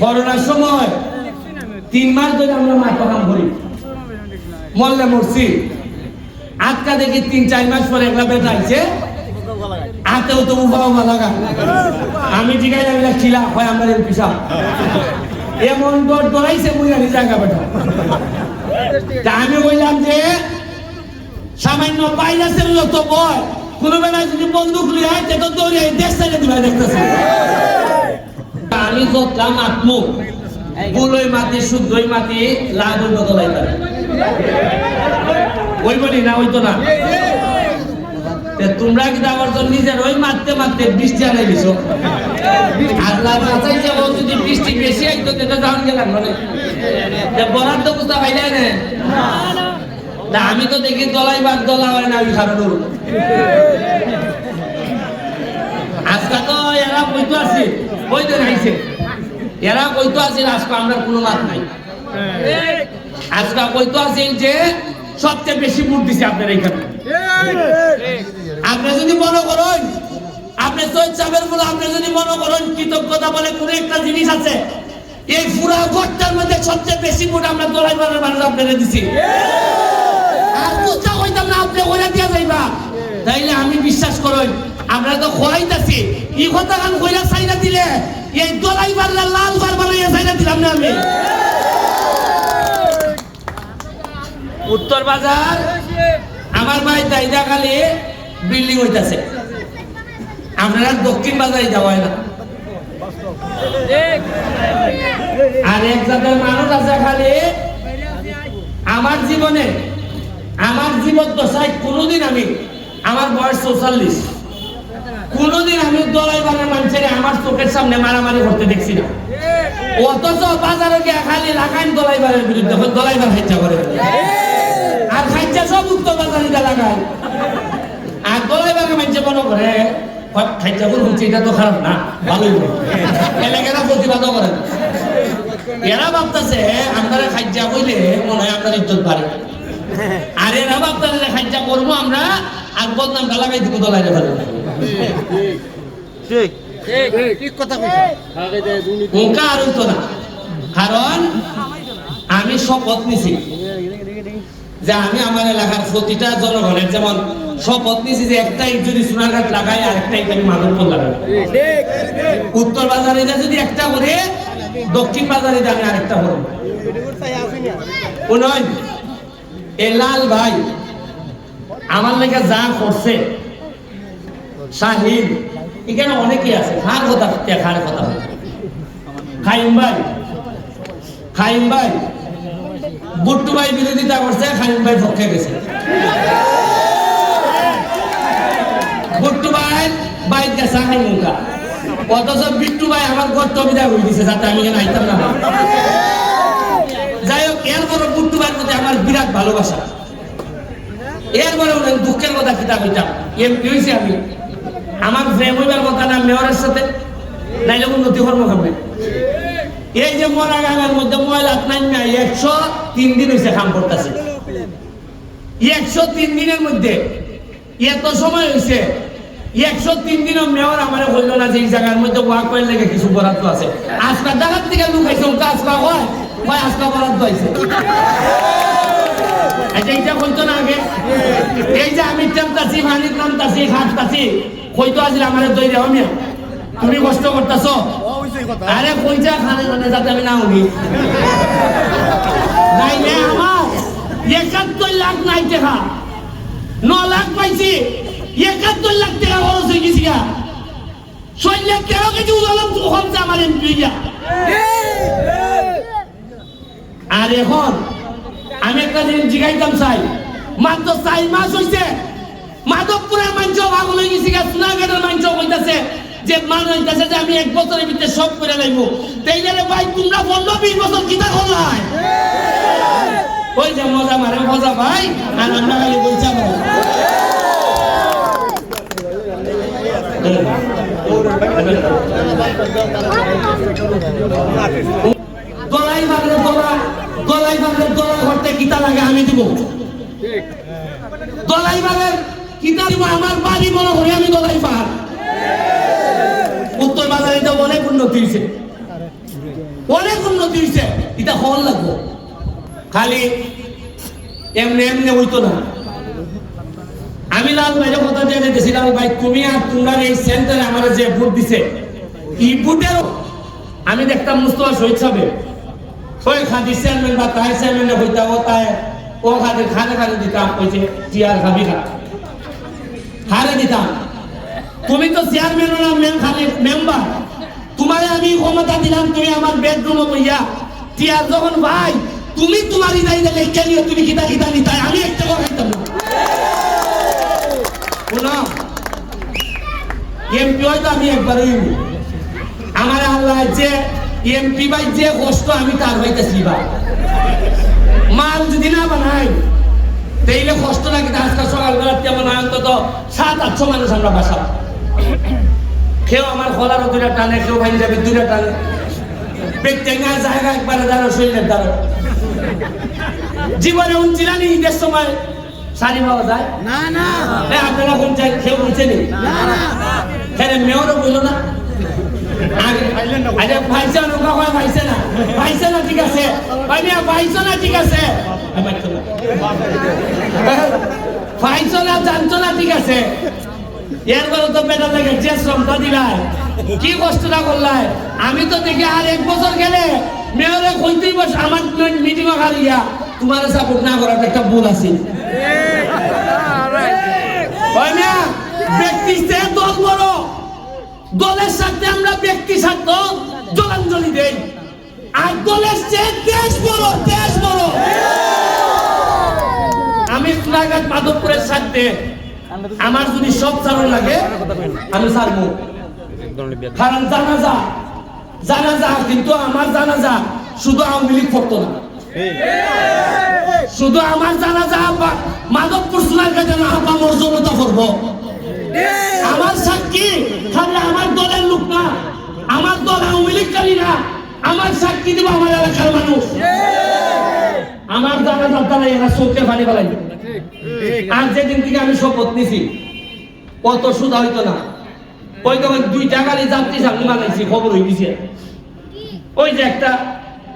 করোনার সময় তিন মাস ধরে আমরা মাঠা কাম করি। মরলে মরছি আটকা দেখি তিন, চার মাস পরে একলা বেটা আইছে। হাতেও তো উভা লাগা। আমি জিগাই লাগলা খিলা, হয় আমার এর পিসা এমন দর দরাইছে মুই আনি জায়গা বেটা। তা আমি বললাম যে, সামান্য ভাইরাসের মতো বয়, কোনো বেলা যদি বন্দুক লিয়ে তো দৌড়ে দেশ ছেড়ে দিবা, দেখতেছে। আমি যতলাম আত্মু। বুলই মাটি, শুদ্ধই মাটি লাভ হইব দলাই পারে ওই বলি না, ওই তো না। তোমরা কিন্তু আমার জন্য নিজের ওই মারতে মারতে বৃষ্টি আনাই দিছো? আল্লাহ বাঁচাই যদি বৃষ্টি বেশি আইতো তেটা যাওয়ান গেলাম মানে বরাদ্দ কোথা পাইলে না, আমি তো দেখি দলাই বাদ, দলা হয় না কারণ আজকে তো এরা কইতো কইতে নাইছে এরা কইতো আছে আজকে আমরা কোনো মাত নাই। আজকে কইতো আছে যে সবচেয়ে বেশি ভোট দিছে আপনার এইখানে। আপনি যদি মনে করেন আপনি সৈয়দ সাহেবের বলে আপনি যদি মনে করেন কৃতজ্ঞতা বলে কোনো একটা জিনিস আছে এই পুরা ঘরটার মধ্যে সবচেয়ে বেশি ভোট আমরা দলাই বানার মানুষ আপনারা দিছি। আর কোথাও হইতাম না আপনি ওরা দিয়া যাইবা। তাইলে আমি বিশ্বাস করেন আমরা তো খোয়াইতাছি। ই কথা গান কইরা চাইনা দিলে? এই দলাই বারলা লাল বার বানাইয়া চাইনা দিলাম না আমি। উত্তর বাজার, আমার ভাই দাইদা খালি বিল্ডিং হইতাছে। আপনারা দক্ষিণ বাজারে যাওয়া হয় না। আর এক জাতের মানুষ আছে খালি, আমার জীবনে, আমার জীবন দশায় কোনোদিন আমি, আমার বয়স চৌচল্লিশ। কোনোদিন আমি দলাই বানের মানুষের আমার চোখের সামনে মারামারি করতে দেখছি না। অথচ বাজারে গিয়ে খালি লাগাইন দলাইবারের বিরুদ্ধে দলাইবার খাইচা করে আর খাইচা সব উত্তর বাজারিটা লাগায়। আর দলাইবারে মানুষে মনে করে খাইচা করে হচ্ছে, এটা তো খারাপ না, ভালোই। এলাকারা প্রতিবাদ করে না। এরা ভাবতেছে খাইচা কইলে মনে হয় আপনার ইজ্জত বাড়ে। আর এরা ভাবতেছে খাইচা করব আমরা, আর বদনামটা লাগাই দিব দলাইরে ফেলে। ঠিক ঠিক। কথা কইছো। আর হইতো না। কারণ আমি শপথ নিছি। যে আমি আমার এলাকার প্রতিটা জনগণের যেমন শপথ নিছি যে একটা ইট যদি সোনারঘাট লাগাই আর একটা ইট আমি মাধবপুর লাগাই উত্তর বাজারে যদি একটা করে দক্ষিণ বাজারে আমি আরেকটা করব। উন্নয়ন এ লাল ভাই আমার লেগে যা করছে শাহিদ এখানে অনেকেই আছে। খার কথা খার কথা খাইম ভাই। খাইম ভাই। বুট্টু ভাই বিরোধিতা করছে খাইম ভাই পক্ষে গেছে। বুট্টু ভাই, বাইক গেছে খাই মুখা অথচ বিট্টু ভাই আমার গর্ত বিদায় হয়ে দিছে যাতে আমি এখানে আইতাম না যাই হোক এরপরে বুট্টু ভাইয়ের প্রতি আমার বিরাট ভালোবাসা। এরপরে অনেক দুঃখের কথা কিতা কইতাম? এমপি হয়েছি আমি। মেয়রের সাথে, নাইলে উন্নতি কর্ম খাবে এই যে মরা গাঙের মধ্যে ময়লা নাই একশো তিন দিন হয়েছে কাম করতেছে। একশো তিন দিনের মধ্যে এত সময় হয়েছে একশো তিন দিনও মেয়র আমার হইল না যে এই জায়গার মধ্যে ওয়াক করে লেগে কিছু বরাদ্দ আছে। আজকাল জায়গার থেকে লোক আইছে ওটা আজকা হয় হয় আজকা বরাদ্দ আইছে আচ্ছা এইটা কইতো না আগে? এই যে আমি টানতাছি মানিক নামতাছি খাটতাছি কইতো আসলে আমার দই দেওয়া মিয়া? তুমি কষ্ট করতেছো? আরে কইটা খানে খানে যাতে আমি না উনি নাই রে আমার একাত্তর লাখ নাই টাকা। ন লাখ পাইছি। একাত্তর লাখ টাকা খরচ হয়ে গেছি গা ছয় লাখ কেজি উদালাম তখন যে আমার এমপি গা আর এখন আমি একটা জিনিস জিগাইতাম চাই। মাত্র চার মাস হইছে মাধবপুরের মানুষ ভাগ হয়ে গেছি সোনাঘাটের মানুষ হইতাছে। যে মান হইতাছে যে আমি এক বছরের ভিতরে সব করে লাইব তাইলে ভাই, তোমরা পনেরো বিশ বছর কিতা করলাই ওই যে মজা মারে, মজা ভাই। আর আমরা খালি বলছি গলাই বাগলে গলা, গলাই বাগলে গলা ঘরতে কিতা লাগে, আমি দিব। গলাই বাগের কিতা দিব? আমার বাড়ি বড় করে আমি গলাই পার উত্তর বাজারে তো অনেক উন্নতি হয়েছে অনেক উন্নতি হয়েছে এটা হল লাগবো। খালি এমনি এমনি হইতো না। আমি লাল ভাইয়ের কথা দিয়ে লাল ভাই, তুমি আর তোমরা এই সেন্টারে আমার যে ভোট দিছে এই ভোটেরও আমি দেখতাম মুস্তফা শহীদ সাহেব। ওই খাদি চেয়ারম্যান বা তাই চেয়ারম্যান হইতা ও তাই ও খাদি খানে খানে দিতাম যে টিয়ার খাবি খা হারে দিতাম। তুমি তো চেয়ারম্যান না মেম্বার তোমারে আমি ক্ষমতা দিলাম, তুমি আমার বেডরুমে বইয়া টিয়ার যখন ভাই, তুমি তোমার ইদাই দিলে কেন তুমি কিতা কিতা নিতাই, আমি একটা খাইতাম। না এমপি হয়তো আমি একবারই। আমার আল্লাহ যে এমপি ভাই যে কষ্ট আমি তার হইতেছি বা। মাল যদি না বানাই তাইলে কষ্ট লাগে আজকাল সকালবেলা তেমন অন্তত সাত আটশো মানুষ আমরা বাসা কেউ আমার খোলার দুটা টানে কেউ ভাই যাবে দুটা টানে। বেটেঙ্গা জায়গা একবারে দাঁড়ো শরীরের দাঁড়ো জীবনে উনছিলানি ঈদের সময় শাড়ি পাওয়া যায়? না না। এ, আপনারা কোন চাই কেউ বুঝছেন না না। হ্যাঁ মেয়রও বলল না। আরে ভাইসে নৌকা কয় ভাইসে না ভাইসে না ঠিক আছে। ভাই ভাইসো না ঠিক আছে। ভাইসো না। জানছো না ঠিক আছে। এরপরে তো বেটা লাগে যে শ্রমটা দিলাই কি কষ্টটা করলাই আমি তো দেখি আর এক বছর গেলে মেয়রে কইতেই বস আমার মিটিং হারিয়া তোমার সাপোর্ট না করার একটা ভুল আছে। ব্যক্তি দলের সাথে আমরা ব্যক্তি স্বার্থ, জলাঞ্জলি দেই। আর দলের সে দেশ বড় দেশ বড়। আমি সোনাঘাট মাধবপুরের সাথে আমার যদি সব চালন লাগে, আমি ছাড়বো। কারণ জানাজা জানাজা কিন্তু আমার জানাজা, শুধু আওয়ামী লীগ করতো না। শুধু আমার জানাজা মাধবপুর সোনাঘাটে না আব্বা মোর জনতা করব। আমার সাক্ষী খালি আমার দলের লোক না। আমার দল আওয়ামী লীগকারী না। আমার সাক্ষী দিব আমার এলাকার মানুষ। আমার জানা দ্বারা এরা চোখে পানি ফেলাই আর যেদিন থেকে আমি শপথ নিছি কত সুদা হইতো না। ওই তখন দুইটা গাড়ি যাত্রী সামনে বানাইছি খবর হয়ে গেছে ওই যে একটা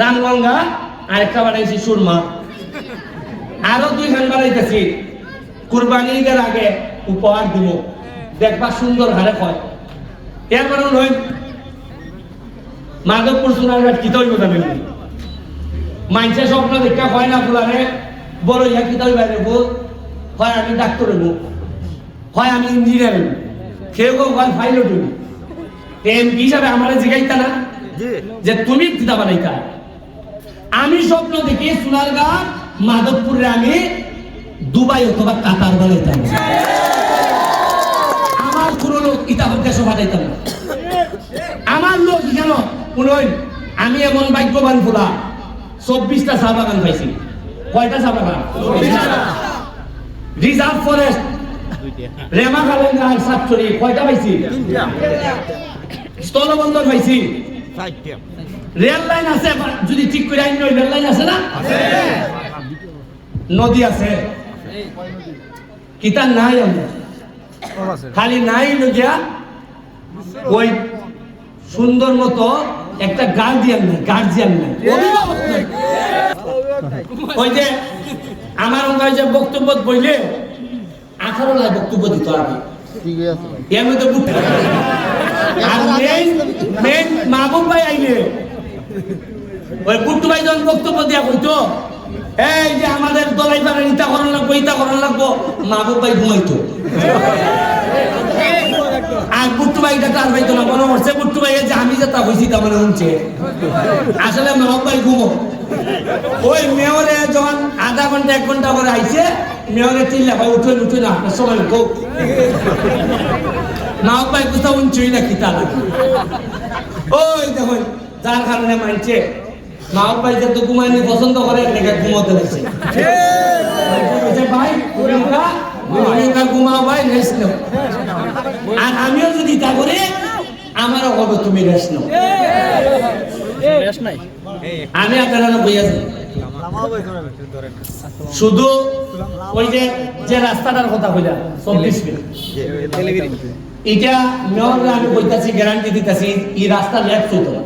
রানগঙ্গা আর একটা বানাইছি সুরমা। আরও দুইখান বানাইতেছি। কুরবানি ঈদের আগে উপহার দিব। দেখবা সুন্দর হারে হয় এর মানে নয় মাধবপুর সোনারঘাট কি তৈরি জানেন? মাইনসে স্বপ্ন দেখা হয় না ফুলারে বড় ইয়া কি তৈরি বাইরে হয় আমি ডাক্তার হইব। হয় আমি ইঞ্জিনিয়ার হইব। কেউ কেউ হয় পাইলট হইব। এমপি হিসাবে আমার জিগাইতা না? যে তুমি কিতা বানাইতা। আমি স্বপ্ন দেখি সোনারঘাট মাধবপুরে আমি দুবাই অথবা কাতার বানাইতাম। আমার কোন লোক ইতা হত্যা সভা দিতাম না। আমার লোক কেন শুনুন আমি এমন ভাগ্যবান ফুলা চব্বিশটা চা বাগান পাইছি। কয়টা চা বাগান? রিজার্ভ ফরেস্ট রেমা কালেঙ্গার সাতচুরি কয়টা পাইছি? স্থলবন্দর পাইছি। রেল লাইন আছে যদি ঠিক করে আইন রেল লাইন আছে না? নদী আছে। কিতা নাই আমরা। খালি নাই লগিয়া ওই সুন্দর মতো একটা গার্ডিয়ান নাই গার্জিয়ান নাই। অভিভাবক ওই যে আমার ওখানে যে বক্তব্য বইলে আঠারো লাই বক্তব্য দিত আমি এর মধ্যে আর মেইন মেইন মাহবুব ভাই আইলে, ওই বুট্টু ভাই যখন বক্তব্য দিয়া কইতো এই যে আমাদের দলাই পারে ইতা করার লাগবো ইতা করার লাগবো, মাহবুব ভাই ঘুমাইতো। আর বুট্টু ভাই এটা তার ভাইতো না, মনে হচ্ছে বুট্টু ভাই যে আমি যেটা হয়েছি তা মনে হচ্ছে আসলে মাহবুব ভাই ঘুমো। ওই মেয়রে যখন আধা ঘণ্টা, এক ঘণ্টা পরে আইছে, মেয়রে চিল্লা, ভাই, উঠুন উঠুন, আপনার সময় হোক নাও পাই কোথাও উঞ্চুই না লাগে ওই দেখুন, যার কারণে মানছে। তো ঘুমাইনি পছন্দ করে দেখে ঘুমোতে লাগছে ভাই ঘুমাও। ভাই রেস্ট নাও। আর আমিও যদি তা করি আমারও হবে তুমি রেস্ট নাও। আমি আপনারা বইয়াছি শুধু ওই যে যে রাস্তাটার কথা কইলা চব্বিশ মিনিট। এটা মেয়ররা আমি কইতাছি গ্যারান্টি দিতেছি এই রাস্তা লেট চলতো না।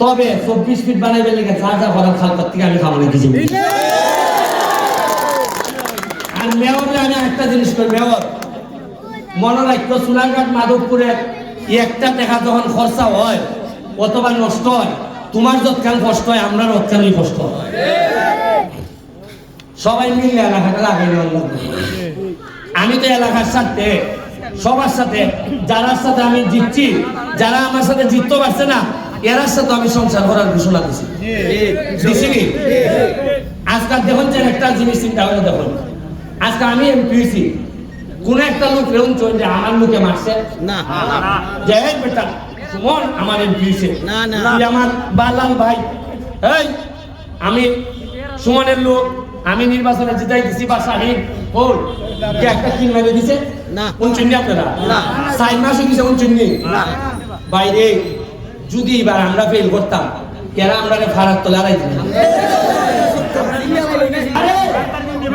তবে চব্বিশ ফিট বানাইবে লেগে যা যা করার খাল থেকে আমি খাব রেখেছি আর মেয়রে আমি একটা জিনিস করি মেয়র? মনে রাখতো সোনারঘাট মাধবপুরে একটা টাকা যখন খরচা হয়, অথবা নষ্ট হয়, তোমার যৎকাল কষ্ট হয় আমরা রৎকালই কষ্ট হয়। সবাই মিলে এলাকাটা লাগাই আমি তো এলাকার সাথে, সবার সাথে, যারার সাথে আমি জিতছি, যারা আমার সাথে জিততে পারছে না এরার সাথে আমি সংসার করার ঘোষণা দিছি। দিছি কি? আজকাল দেখুন যে একটা জিনিস চিন্তা করে দেখুন। আজকে আমি এমপি হয়েছি। কোন একটা লোক রেউন চলে যে আমার লোকে মারছে। না। যে বেটা সুমন আমার এমপি হয়েছে। না, না। আমার বালাল ভাই। এই আমি সুমনের লোক আমি নির্বাচনে জিতাই দিছি বা শাহিন ওর কে একটা কিন মেরে দিছে? না। কোন চিন্নি আপনারা? না। সাইন মাসে দিছে কোন চিন্নি না। বাইরে যদি এবার আমরা ফেল করতাম কেরা আমরা ফারাক তো লড়াই দিতাম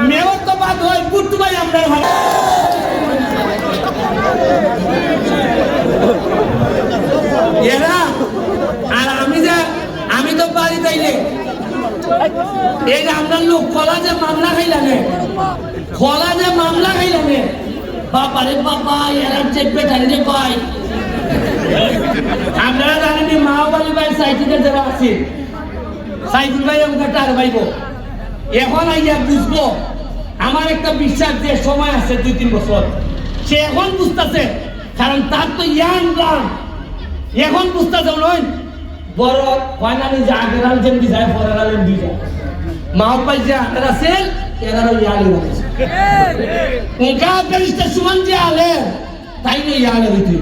মেয়র তো আমরা এরা, আর আমি যে, আমি তো বাড়ি তাইলে। এই যে আমরা লোক যে মামলা খাইলানে খোলা যে মামলা বাবা এরা চেপে টাইলে পাই আপনারা জানেন মাওবাড়ি ভাই সাইকেলে যারা আছে সাইকেল ভাই আমাকে টার পাইব এখন আইয়া বুঝব, আমার একটা বিশ্বাস যে সময় আছে দুই, তিন বছর। সে এখন বুঝতেছে, কারণ তার তো ইয়াং গান। এখন বুঝতেছে নয় বড় ফাইনালি যে আগের আল যেমনি যায়, পরের আল এমনি যায়। মা পাই যে আগের আছে এরারও ইয়ালি আছে উনকা বেরিস্টার সুমন যে আলে তাই নিয়ে ইয়ালে হইতে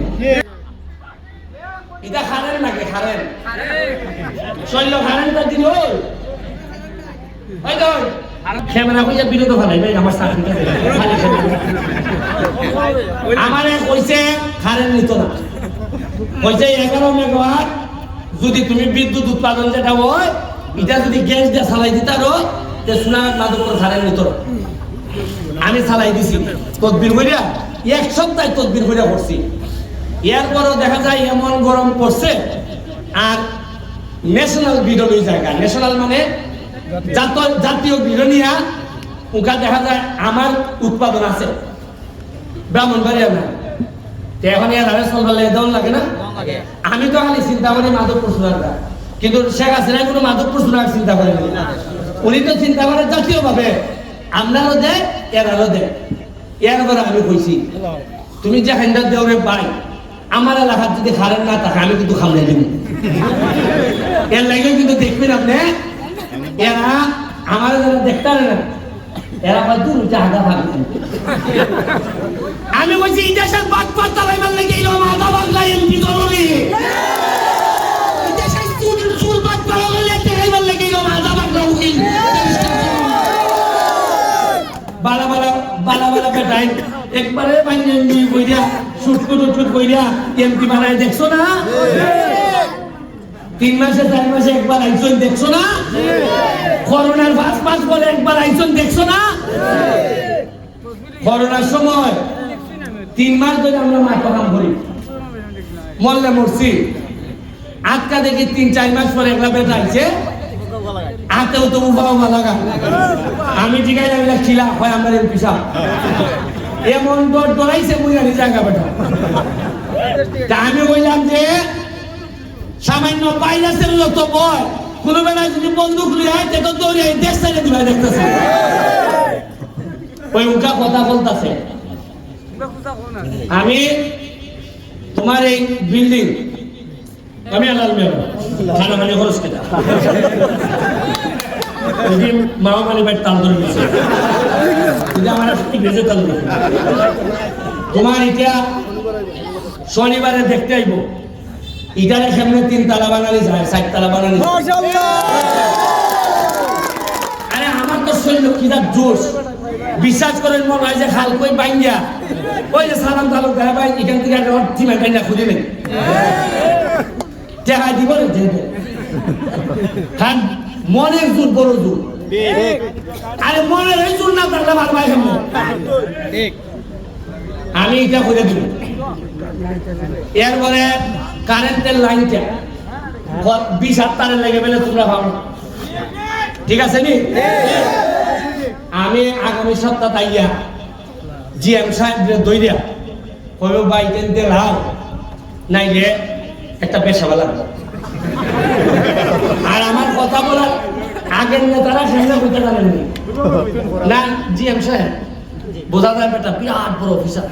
এটা খারেন শৈল খারেনটা দিল। ওই তো ক্যামেরা কইয়া বিরত ভাই আমার ক্যামেরা। আমারে কইছে নিত না। কইছে এগারো মেগাওয়াট। যদি তুমি বিদ্যুৎ উৎপাদন যেটা হয় এটা যদি গ্যাস দিয়ে চালাই দিতারো তে মাদকর খারেন নিত আমি চালাই দিছি। তদবির করিয়া এক সপ্তাহ তদবির করিয়া করছি এরপরও দেখা যায় এমন গরম পড়ছে আর ন্যাশনাল বিরোধী জায়গা। ন্যাশনাল মানে জাত- জাতীয় বিরোধীয়া ওকা দেখা যায় আমার উৎপাদন আছে। ব্রাহ্মণবাড়িয়া না। এখন এর আরে দেওয়ান লাগে না? আমি তো খালি চিন্তা করি মাধবপুর সোনারটা কিন্তু শেখ হাসিনা কোনো মাধবপুর সোনার চিন্তা করেন। উনি তো চিন্তা করে জাতীয় ভাবে আমরাও দেয় এরারও দেয় এরপরে আমি কইছি তুমি যে হাইন্দার দেওরে পাই আমার এলাকার যদি খারেন না থাকে আমি কিন্তু খামড়ে দিব। এর লাগে কিন্তু দেখবেন আপনি, এরা আমার যারা দেখতে না, এরা কয় দূর চাহাদা ভাবছেন আমি বলছি, এই বাদ পাত চালাইবার লাগে এই আধা বাংলা এমপি জরুরি বাংলা বালা বালা বালা একবারে কইরা শুট করে শুট কইরা এমপি বানায় দেখছ না? তিন মাসে, চার মাসে একবার আইসন দেখছ না? করোনার পাঁচ মাস বলে একবার আইসন দেখছ না? করোনার সময় তিন মাস ধরে আমরা মাথা কাম করি। মরলে মরছি। আটকা দেখি তিন, চার মাস পরে একলা বেটা আইছে। হাতেও তো উভা লাগা। আমি জিগাই লাগলে খিলা হয় আমার এর পিসা এমন দর দরাইছে মুই জায়গা বেটা। আমি বললাম যে সামান্য ভাইরাসের যত বয় কোনো বেলায় যদি বন্দুক লিয়ে হয় তে দৌড়ে দেশ ছেড়ে দিবে, দেখতেছে। ওই উল্টা কথা বলতেছে। আমি তোমার এই বিল্ডিং আমি আলাল মেয়র খানা মানে খরচ কেটা? তাল ধরে আমার তোমার এটা শনিবারে দেখতে আইব। ইটারে সামনে তিন তালা বানালি চার তালা বানালি আরে আমার তো শরীর কিনা জোশ। বিশ্বাস করেন মনে হয় যে খাল কই বাইঙ্গা। ওই যে সালাম তালুক দেয় ভাই এখান থেকে একটা টিমে বাইঙ্গা খুঁজে নেই। দেখা দিব না যে খান মনের জোর বড় জোর। আরে মনের এই জোর না থাকলে ভালো ভাই আমি এটা করে দিব। এরপরে কারেন্টের লাইনটা। বিশ হাত তারের লেগে পেলে তোমরা ভাবো। ঠিক আছে নি? আমি আগামী সপ্তাহ তাইয়া জি এম সাহেব দইরা কইব ভাই তেনতে লাও নাইলে একটা পেশা লাগবে। আর আমার কথা বলার আগের নেতারা সেগুলো বুঝতে পারেননি। না জি এম সাহেব, বোঝা যায় বেটা বিরাট বড় অফিসার।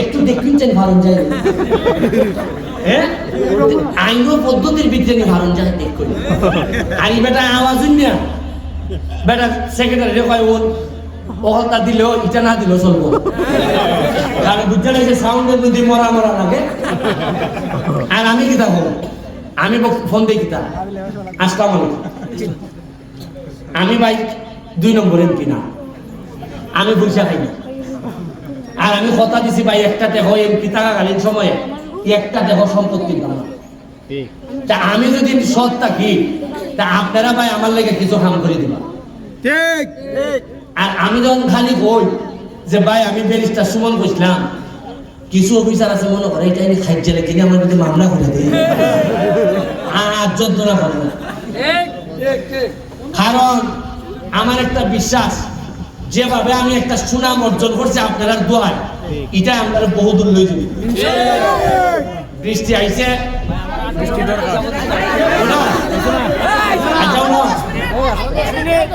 একটু চাই ভারণ যায় আইন ও পদ্ধতির বিজ্ঞানী ভারণ যায় দেখুন আর এই বেটা আওয়াজ না? বেটা সেক্রেটারি কয় ওন ওহলটা দিলেও ইটা না দিলেও চলবো। কারণ বুঝতে লাগছে সাউন্ডের মধ্যে মরা মরা লাগে। আর আমি কিতা হব আমি ফোন দিই কিতা? আসসালামু আমি ভাই দুই নম্বরের কিনা আমি পয়সা খাই আর আমি কথা দিছি ভাই একটা দেহ এমপি থাকাকালীন সময়ে। একটা দেহ সম্পত্তি দাম। তা আমি যদি সৎ থাকি তা আপনারা ভাই আমার লেগে কিছু কাম করে দিবা ঠিক। আর আমি যখন খালি কই যে ভাই আমি ব্যারিস্টার সুমন কইছিলাম কিছু অফিসার আছে মনে করে এটা এনে খাইছে কিনে আমার যদি মামলা করে দেয় আর যন্ত্রণা করে। না কারণ আমার একটা বিশ্বাস যেভাবে আমি একটা সুনাম অর্জন করছি আপনার দোয়ায় এটা আমরা বহুদূর লই যাবে। বৃষ্টি আইছে আচ্ছা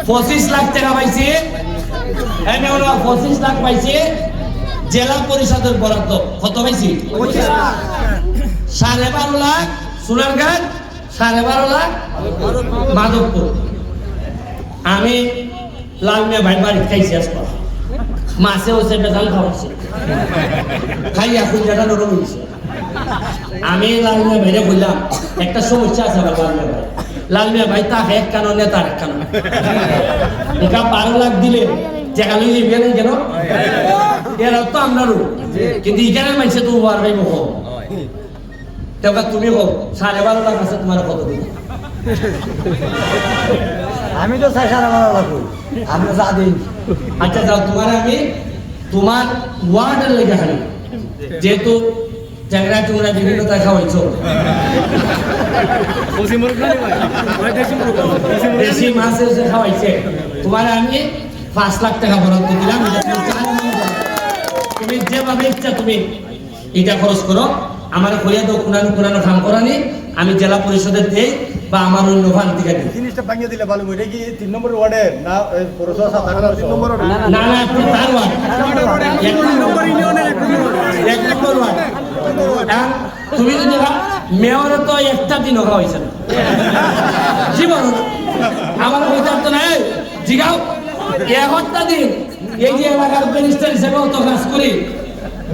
পঁচিশ লাখ টাকা পাইছে। পঁচিশ লাখ পাইছে। জেলা পরিষদের বরাদ্দ। কত পাইছি? সাড়ে বারো লাখ সোনারঘাট সাড়ে বারো লাখ মাধবপুর আমি লাল মিয়া ভাই বাড়ি খাইছি আসবা মাছে হচ্ছে বেজাল খাওয়াইছে খাইয়া খুঁজাটা নরম হয়েছে। আমি লাল মিয়া ভাইরে বললাম, একটা সমস্যা আছে আমার লাল মিয়া ভাই। লাল মিয়া ভাই তাকে এক কানো নেতার এক কানো এটা বারো লাখ দিলে টাকা লই যাবি না কেন? এরা তো আমরারও কিন্তু এখানে মাইছে তো ওয়ার ভাই মুখ তুমি হোক সাড়ে বারো লাখ আছে তোমার কত দিন আমি তো চাই সারা বারো লাখ আমরা যা দিন। আচ্ছা যাও, তোমার আমি তোমার ওয়ার্ডের লেগে খালি যেহেতু চ্যাংরা টুংরা বিভিন্ন তা খাওয়াইছো। তোমার আমি পাঁচ লাখ টাকা বরাদ্দ দিলাম। তুমি যেভাবে ইচ্ছা তুমি এটা খরচ করো। আমার কইয়া তো কোনানো কোনানো কাম করানি আমি জেলা পরিষদের দেই বা আমার অন্য ভান থেকে দিই। জিনিসটা ভাঙিয়ে দিলে ভালো এটা কি তিন নম্বর ওয়ার্ডের না পৌরসভা তিন নম্বর না না আপনি তার ওয়ার্ড। এক নম্বর এক নম্বর ওয়ার্ড। হ্যাঁ? তুমি যদি মেয়রে তো একটা দিন হওয়া হয়েছে না। জীবন। আমার বিচার তো নাই। জিগাও। একটা দিন। এই যে এলাকার মিনিস্টার হিসেবে অত কাজ করি।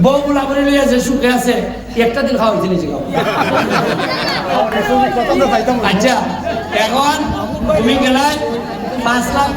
বউ বুলা করে নিয়ে আছে সুখে আছে একটা দিন খাওয়া হয়েছে না জিগাও কথা তো চাইতাম আচ্ছা এখন তুমি গেলায় পাঁচ লাখ।